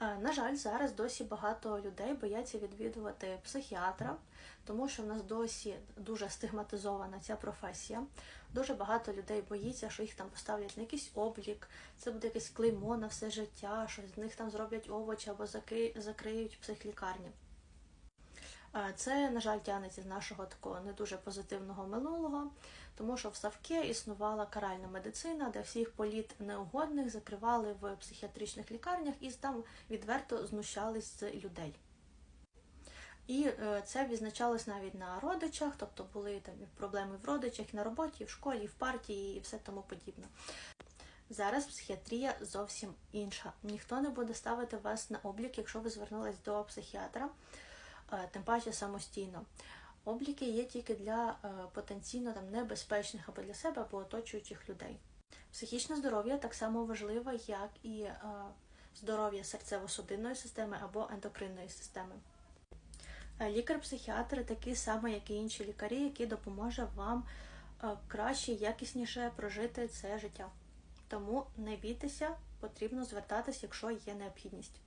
Е, На жаль, зараз досі багато людей бояться відвідувати психіатра, тому що в нас досі дуже стигматизована ця професія. Дуже багато людей боїться, що їх там поставлять на якийсь облік, це буде якесь клеймо на все життя, що з них там зроблять овочі або закриють в психлікарні. Це, на жаль, тягнеться з нашого такого не дуже позитивного минулого, тому що в Савке існувала каральна медицина, де всіх політ неугодних закривали в психіатричних лікарнях і там відверто знущались з людей. І е, це відзначалось навіть на родичах, тобто були там проблеми в родичах, на роботі, в школі, в партії, і все тому подібне. Зараз психіатрія зовсім інша. Ніхто не буде ставити вас на облік, якщо ви звернулись до психіатра, тим паче самостійно. Обліки є тільки для е, потенційно там небезпечних або для себе, або оточуючих людей. Психічне здоров'я так само важливе, як і е, здоров'я серцево-судинної системи або ендокринної системи. Е, Лікар-психіатр такий самий, як і інші лікарі, який допоможе вам краще, якісніше прожити це життя. Тому не бійтеся, потрібно звертатись, якщо є необхідність.